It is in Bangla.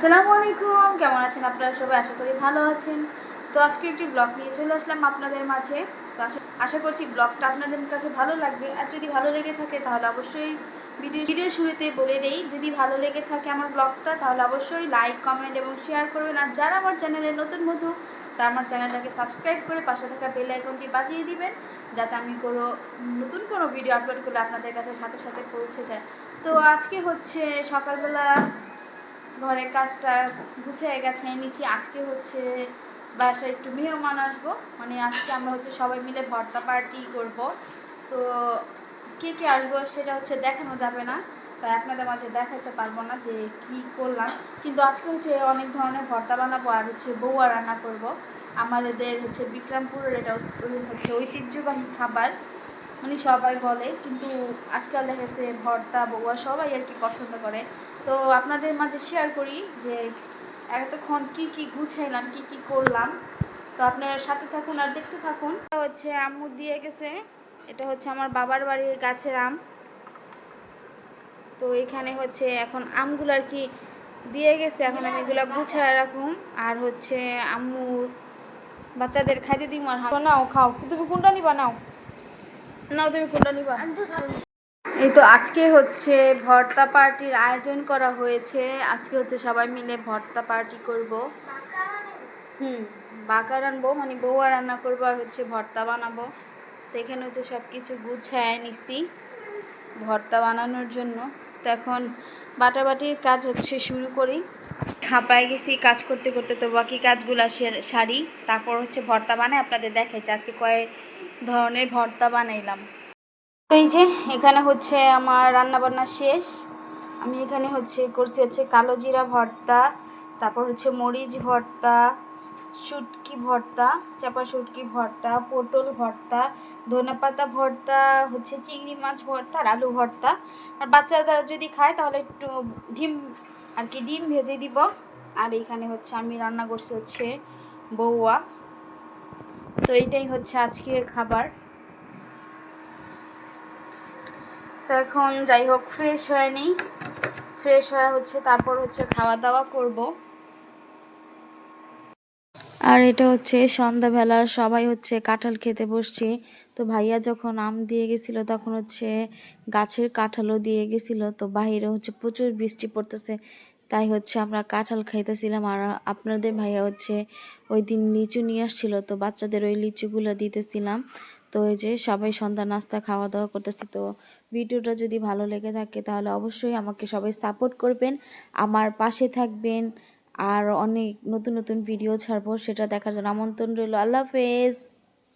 আসসালামু আলাইকুম। কেমন আছেন আপনারা সবাই? আশা করি ভালো আছেন। তো আজকে একটি ব্লগ নিয়ে চলে আসলাম আপনাদের মাঝে। তো আশা করছি ব্লগটা আপনাদের কাছে ভালো লাগবে। আর যদি ভালো লেগে থাকে তাহলে অবশ্যই ভিডিও ভিডিওর শুরুতে বলে দেই, যদি ভালো লেগে থাকে আমার ব্লগটা তাহলে অবশ্যই লাইক, কমেন্ট এবং শেয়ার করবেন। আর যারা আমার চ্যানেলে নতুন বন্ধু তা আমার চ্যানেলটাকে সাবস্ক্রাইব করে পাশে থাকা বেল আইকনটি বাজিয়ে দিবেন, যাতে আমি কোনো নতুন কোনো ভিডিও আপলোড করলে আপনাদের কাছে সাথে সাথে পৌঁছে যায়। তো আজকে হচ্ছে সকালবেলা ঘরের কাজটা গুছিয়ে গেছে নিচে আজকে হচ্ছে বাসায় একটু মেহমান আসব। মানে আজকে আমরা হচ্ছে সবাই মিলে ভর্তা পার্টি করব। তো কে কে আসব সেটা হচ্ছে দেখানো যাবে না। তাই আপনাদের মাঝে দেখাতে পারব না যে কি করলাম। কিন্তু আজকে হচ্ছে অনেক ধরনের ভর্তা বানাবো আর হচ্ছে বউয়া রান্না করব। আমাদের হচ্ছে বিক্রমপুরের এটা হচ্ছে ঐতিহ্যবাহী খাবার। মানে সবাই বলে, কিন্তু আজকাল দেখা যাচ্ছে ভর্তা বউয়া সবাই আর কি পছন্দ করে। তো আপনাদের মাঝে শেয়ার করি যে এতক্ষণ কি কি গুছাইলাম, কি কি করলাম। তো আপনারা সাথে থাকুন আর দেখতে থাকুন। এটা হচ্ছে আম্মু দিয়ে গেছে। এটা হচ্ছে আমার বাবার বাড়ির গাছের আম। তো এখানে হচ্ছে এখন আমগুলো আর কি দিয়ে গেছে। এখন আমি এগুলো গুছায় রাখুন আর হচ্ছে আম্মুর বাচ্চাদের খাইতে দিই আর নাও, খাও। তুমি কোনটা নিবা? নাও। নাও তুমি নিবা। এই তো আজকে হচ্ছে ভর্তা পার্টির আয়োজন করা হয়েছে। আজকে হচ্ছে সবাই মিলে ভর্তা পার্টি করব। হুম বাঁকা রানবো মানে বউয়া রান্না করব আর হচ্ছে ভর্তা বানাবো। তো এখানে হচ্ছে সব কিছু গুছায় নিছি ভর্তা বানানোর জন্য। তো এখন বাটাবাটির কাজ হচ্ছে শুরু করি। খাপায় গেছি কাজ করতে করতে, তো বাকি কাজগুলো সারি। তারপর হচ্ছে ভর্তা বানায় আপনাদের দেখাইছে। আজকে কয়েক ধরনের ভর্তা বানাইলাম। এই যে, এখানে হচ্ছে আমার রান্না বান্না শেষ। আমি এখানে হচ্ছে করছি হচ্ছে কালো জিরা ভর্তা, তারপর হচ্ছে মরিচ ভর্তা, শুটকি ভর্তা, চাপা শুটকি ভর্তা, পটল ভর্তা ধনেপাতা ভর্তা, হচ্ছে চিংড়ি মাছ ভর্তা আর আলু ভর্তা। আর বাচ্চারা যদি খায় তাহলে একটু ডিম আর কি, ডিম ভেজে দিব। আর এইখানে হচ্ছে আমি রান্না করছি হচ্ছে বউয়া। তো এইটাই হচ্ছে আজকের খাবার। তো এখন যাই হোক ফ্রেশ হয়ে নিই ফ্রেশ হয়ে হচ্ছে, তারপর হচ্ছে খাওয়া দাওয়া করব। আর এটা হচ্ছে সন্ধ্যাবেলার সবাই হচ্ছে কাঁঠাল খেতে বসছি। তো ভাইয়া যখন আম দিয়ে গেছিল, তখন হচ্ছে গাছের কাঁঠালও দিয়ে গেছিল। তো বাইরে হচ্ছে প্রচুর বৃষ্টি পড়তেছে। তাই হচ্ছে আমরা কাঁঠাল খাইতেছিলাম আর আপনাদের ভাইয়া হচ্ছে ওই দিন লিচু নিয়ে আসছিল, তো বাচ্চাদের ওই লিচুগুলো দিতেছিলাম। তো এই যে সবাই সন্ধ্যা নাস্তা খাওয়া দাওয়া করতেছি, তো ভিডিওটা যদি ভালো লেগে থাকে তাহলে অবশ্যই আমাকে সবাই সাপোর্ট করবেন, আমার পাশে থাকবেন আর অনেক নতুন নতুন ভিডিও ছাড়বো, সেটা দেখার জন্য আমন্ত্রণ রইল। আল্লাহ হাফেজ।